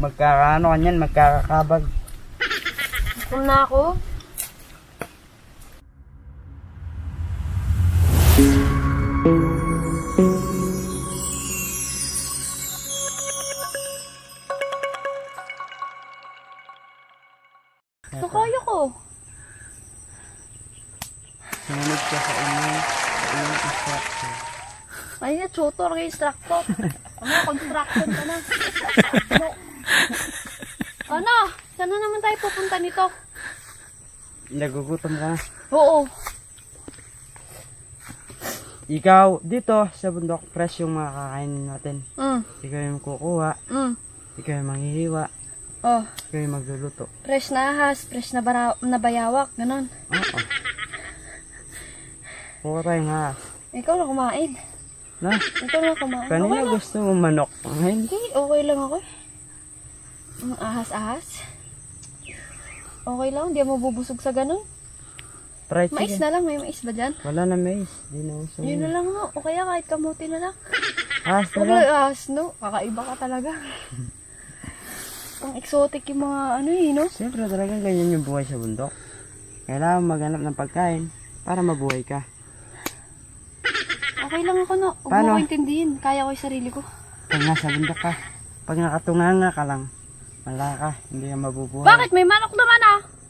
magkakaano kanyan, magkakakabag. Kung na ako. Nakaya ko. Sumunod ka sa inyong, sa inyong instruction. Ay tutor kay instructor. Ano, construction ka na. Saan na naman tayo pupunta nito? Nagugutom ka na. Oo. Ikaw, dito sa bundok, fresh yung mga kakainin natin. Mm. Ikaw yung kukuha, Mm. ikaw yung manghihiwa, Oh, ikaw yung magluluto. fresh na ahas, fresh na, bara- na bayawak, ganun. Oo. Kuha tayong ha. Ikaw na kumain. Na, Ikaw na kumain. Okay kanina lang. gusto mo manok. Hindi, okay lang ako. eh. Ang ahas-ahas. Okay lang, hindi ako mabubusog sa ganun. try Mais chicken. na lang, may mais ba dyan? Wala na mais. Di na uso. Yun na lang no. O kaya kahit kamuti na lang. Ah, Huwag tara. lang ahas no. Kakaiba ka talaga. Ang exotic yung mga ano eh, no? Siyempre talagang ganyan yung buhay sa bundok. Kailangan maghanap ng pagkain para mabuhay ka. Okay lang ako no. Huwag Paano? mo ko intindihin. Kaya ko yung sarili ko. Pag nasa bundok ka, pag nakatunganga ka lang, wala ka, hindi ka mabubuhay. Bakit? May manok naman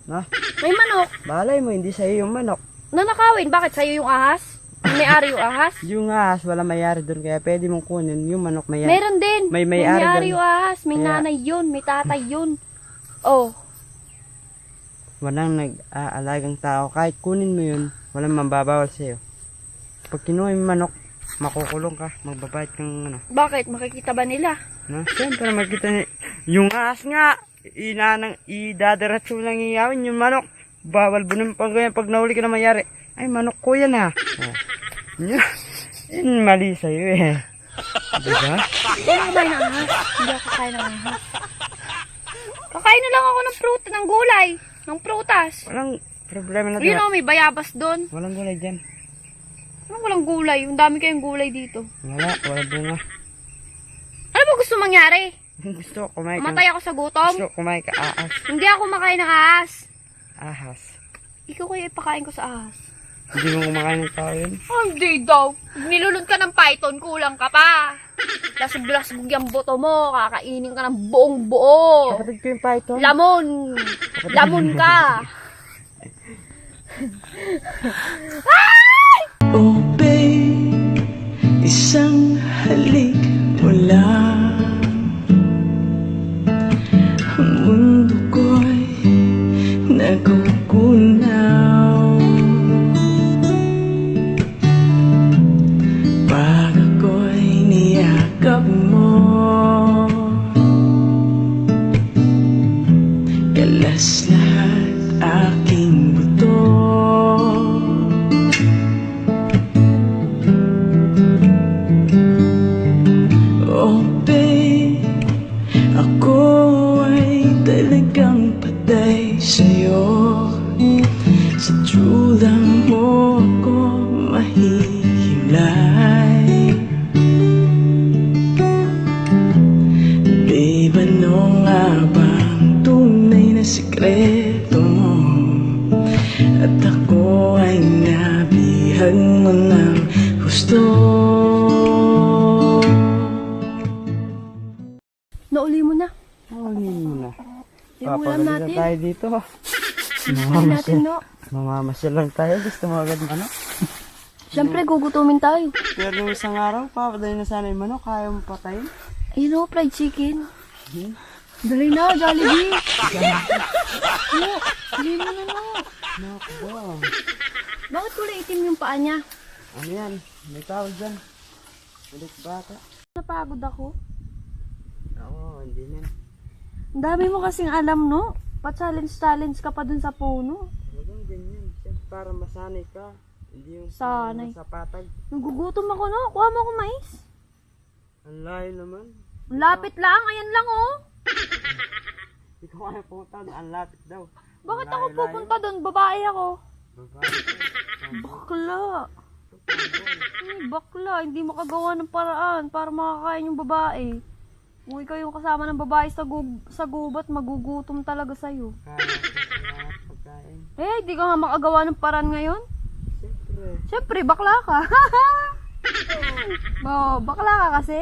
No? May manok. Balay mo, hindi sa'yo yung manok. Nanakawin. Bakit? Sa'yo yung ahas? May ari yung ahas? Yung ahas, wala mayari doon, kaya pwede mong kunin yung manok mayari. Meron din. May may-ari may yung ahas. May Kaya- nanay yun. May tatay yun. Oh. Walang nag-aalagang tao, kahit kunin mo yun, walang mambabawal sa'yo. Pag kinuha yung manok, makukulong ka, magbabayad kang ano. Bakit? Makikita ba nila? No? Siyempre, makita ni... Yung ahas nga, inanang, idadiretso lang iyawin yung manok. Bawal bunong pag, pag nahuli ka na mayari. Ay, manok ko yan ha. Oh. Yun, mali sa'yo eh. Diba? Ako kumain ng ahas. Hindi ako kakain ng ahas. Kakain na lang ako ng fruit, ng gulay, ng prutas. Walang problema na Yun diba? o, may bayabas doon. Walang gulay dyan. Anong walang gulay? Ang dami kayong gulay dito. Wala, wala bunga. Ano ba gusto mangyari? Gusto ko kumain ka. Matay ako sa gutom? Gusto ko kumain ka ahas. Hindi ako makain ng ahas. Ahas. Ikaw kaya ipakain ko sa ahas. Hindi mo kumakain ng tao yun. Hindi daw. Nilulod ka ng python, kulang ka pa. Lasog-lasog yung boto mo, kakainin ka ng buong buo. Kapatid ko yung python. Lamon! Lamon ka! Oh babe, isang halik mo nagugunaw Pag ako'y niyakap mo Kalas lahat aking buto. Oh babe, ako ay talagang patay sa'yo Sa tsula mo ako mahihimlay ulam na natin. tayo dito. Natin, no? Mamamasyal lang tayo. Gusto mo agad ano? Siyempre, gugutumin tayo. Pero isang araw, papadali na sana yung manok. Kaya mo patayin. Ayun o, fried chicken. Hmm? Dali na, Jollibee. no, dali mo na, no. Nakbo. Bakit kulay itim yung paa niya? Ano yan? May tawag dyan. Ulit bata. Napagod ako. Oo, hindi na. Ang dami mo kasing alam, no? Pa-challenge-challenge ka pa dun sa puno. Talagang ganyan. Para masanay ka. Hindi yung Sanay. sa patag. Nagugutom ako, no? Kuha mo ako mais. Ang layo naman. Ang Lapit lang, ayan lang, oh. Ikaw ay pumunta doon. Ang lapit daw. Bakit ako pupunta dun? Babae ako. Babae. Bakla. Ay, bakla. Hindi makagawa ng paraan para makakain yung babae. Kung ikaw yung kasama ng babae sa, gub- sa gubat, magugutom talaga sa'yo. Eh, di ka nga makagawa ng paraan ngayon? Siyempre. Siyempre, bakla ka. oh, bakla ka kasi.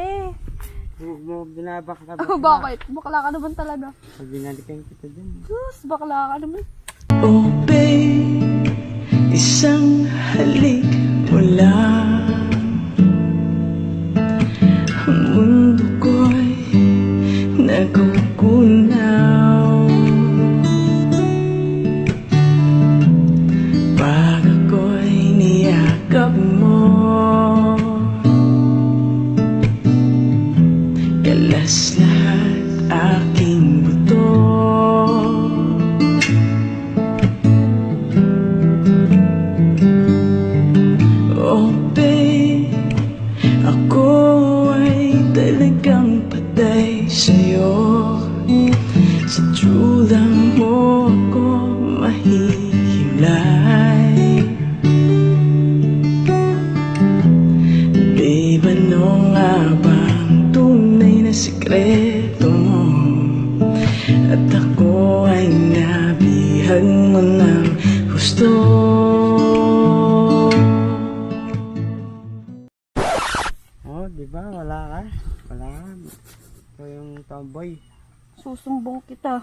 Huwag mo binabakla Oh, bakit? Bakla ka naman talaga. Pag binalikan kita dyan. Sus, bakla ka naman. Oh babe, isang halik mo Kalas lahat aking Yung tomboy. Susumbong kita.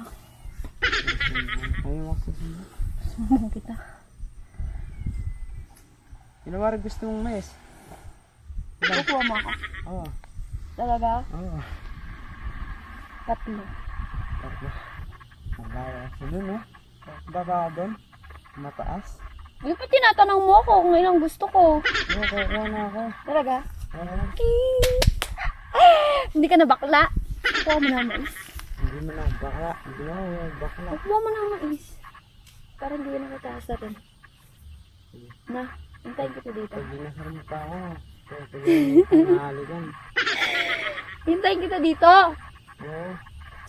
Ayaw mo susunod. Susumbong kita. Inawarag gusto mong mes. Kukuha mo ako. Oo. Talaga? Oo. Tatlo. Tatlo. Mabawa ka dun, eh. Baba ka dun. Mataas. Ano pa tinatanong mo ako kung ilang gusto ko? Oo, kukuha na ako. Talaga? Oo. Hindi ka na bakla? Kuha mo na ang mais. Hindi mo na bakla. Hindi mo na bakla. Kuha mo na ang mais. Para hindi ka nakataas na rin. Na, hintayin kita dito. Pag dinasar mo pa ako. Pag nahaligan. Hintayin kita dito! Oo.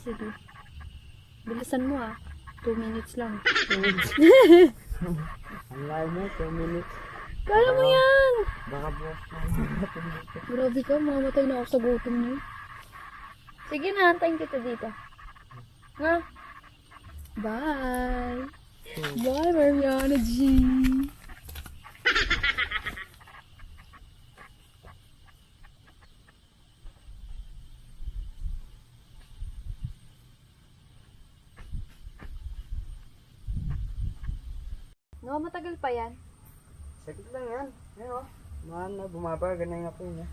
Sige. Bilisan mo ah. Two minutes lang. Ang layo mo, 2 minutes. Kaya mo yan! Baka bukas na. Grabe ka, mamatay na ako sa gutom niyo. Sige na, hintayin kita dito. Nga. Bye! Bye, Mariana G! No, matagal pa yan. Sakit lang yan. Ayun, oh. Mahal na, bumaba. Ganun nga po yun, eh.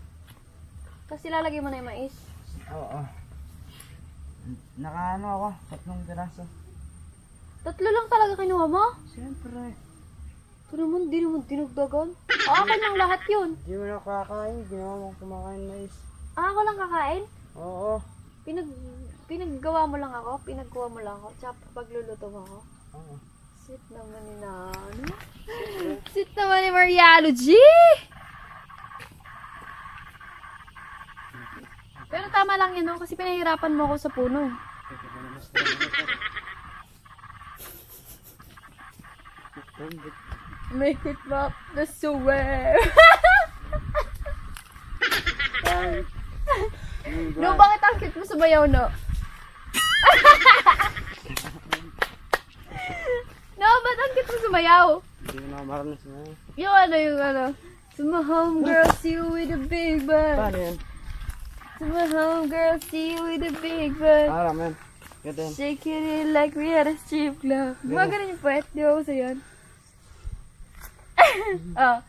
Kasi lalagay mo na yung mais. Oo. Nakaano ako, tatlong piraso. Tatlo lang talaga kinuha mo? Siyempre. Ito naman, di naman dinugdagan. Ah, akin lang lahat yun. Di mo na kakain, ginawa mong kumakain na is. Ah, ako lang kakain? Oo. Pinag, pinaggawa mo lang ako? Pinagkuha mo lang ako? Tsaka pagluluto mo ako? Oo. Sweet naman ni Nano. Sweet naman ni Mariano G! Pero tama lang yun, no? Kasi pinahirapan mo ako sa puno. Make it back the swear. no, bakit ang cute mo sumayaw, no? no, ba't ang cute mo sumayaw? Hindi mo na sa mga. Yung ano, yung ano. To my home girl, see you with a big butt. Paano yan? To my home girl, see you with a big butt. Ah, man. Ganda yan. Shake it in like we had a strip club. Mga ganun yung puwet. Di ba uso yun? oh.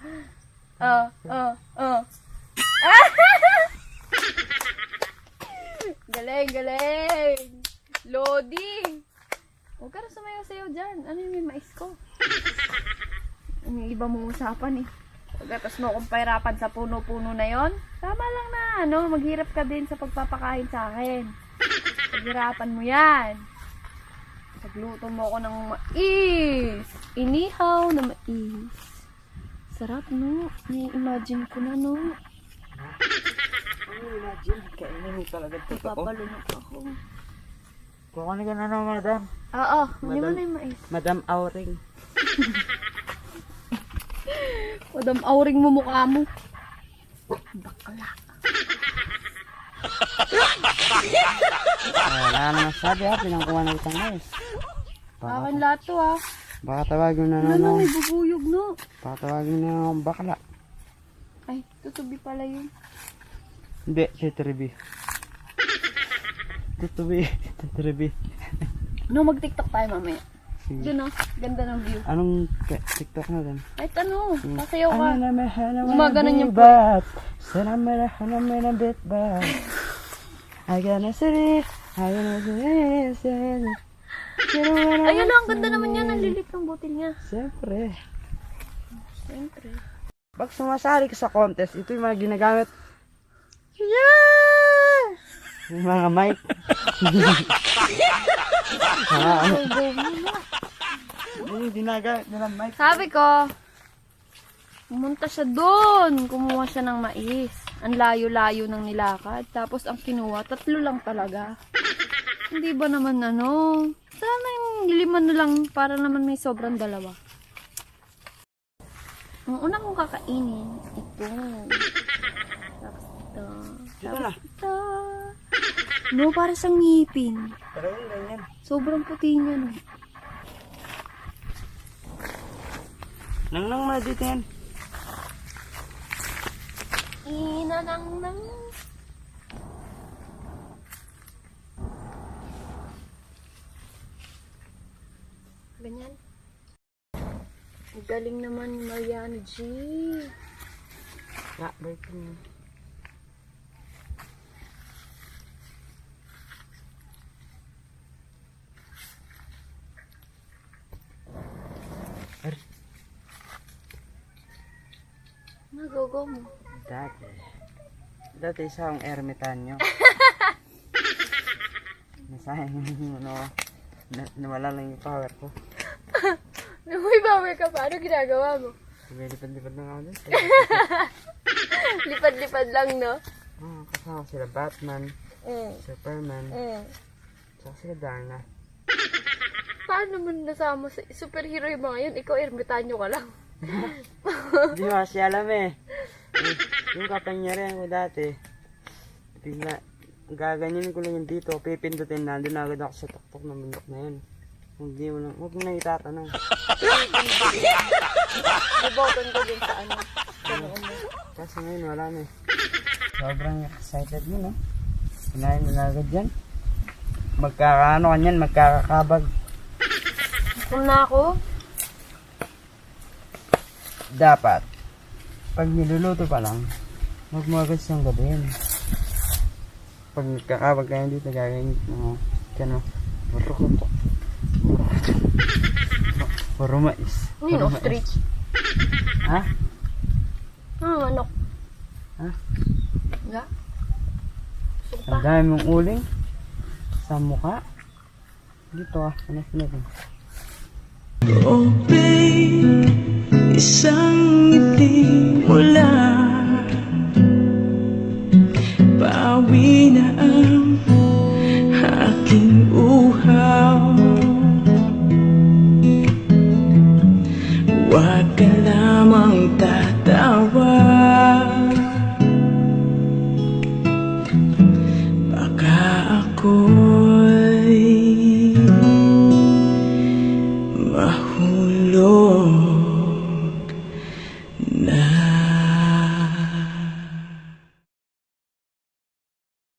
Oh, oh, oh. galing, galing. Loading. Huwag ka na sumayaw-sayaw dyan. Ano yung may mais ko? Ang iba mong usapan eh. Pagkatas mo akong pahirapan sa puno-puno na yon, tama lang na, ano, maghirap ka din sa pagpapakain sa akin. Paghirapan mo yan. Pagluto mo ako ng mais. Inihaw na mais. Sarap, no? Nai-imagine ko na, no? Ano imagine? Kainin mo talaga totoo. Napapalunok ako. Kukunin ka na naman, madam. Oo, hindi mo Madam- na yung mais. Madam Auring. Madam, auring mo mukha mo. Bakla. Ah, wala ka naman sabi ha, pinangkuha na itang. Baka, Akin lahat to ah. baka tawagin na Ano ano, may bubuyog no? baka tawagin na ng bakla. Ay, tutubi pala yun. Hindi, si Trebi. Tutubi, Trebi. No, mag-tiktok tayo mamaya. Doon oh, ganda ng view. Anong TikTok na din? Kahit ano, kasayaw ka. Ano Gumaganon yung bat. Sana mahana mahana bit bat. I gonna say, I gonna say, say. Ayun lang, ang ganda naman yan. Ang lilit ng butil niya. Siyempre. Siyempre. Pag sumasali ka sa contest, ito yung mga ginagamit. Yeah! Yung mga mic. ah, ano? Ginagamit nilang mic. Sabi ko, pumunta siya doon. Kumuha siya ng mais. Ang layo-layo ng nilakad. Tapos ang kinuha, tatlo lang talaga. Hindi ba naman ano? Sana yung lima na lang para naman may sobrang dalawa. Ang una kong kakainin, ito. Tapos ito. Na. Ito. No, para siyang ngipin. Pero ganyan. Sobrang puti niya, no. Nang nang mga dito yan. Ina nang nang. Ganyan. Galing naman ni Mariana G. Ya, baik ini. Nagogo mo. Dati. Dati isa akong ermitanyo. Nasayang yung ano, na, nawala lang yung power ko. Uy, bawal ka pa. Ano ginagawa mo? Lumilipad-lipad na ako dun. Lipad-lipad lang, no? Ah, kasama sila Batman, Mm. Superman, Mm. tsaka sila Darna. Paano mo nasama sa superhero yung mga yun? Ikaw, ermitanyo ka lang. Hindi mo kasi alam eh. Yung kapangyarihan ko dati, bigla, gaganyan ko lang yung dito, pipindutin na, doon agad ako sa tuktok ng bundok na yun. Hindi mo lang, huwag mo na itatanong. Iboton ko din sa ano. Kasi ngayon wala na eh. Sobrang excited mo no? Kinain mo na agad yan. Magkakaano ka niyan, magkakakabag. Kung na ako, Dapat, pag niluluto pa lang, huwag mo agad siyang gabihin. Pag nagkakabag kayo dito, gagawin mo, kano, burukuto. Puro mais. yun, Puro mais. ostrich. Ha? Ah, manok. Ha? Nga? Ang dami mong uling sa mukha. Dito ah, ano natin. Oh babe, isang ngiti mo lang Bawi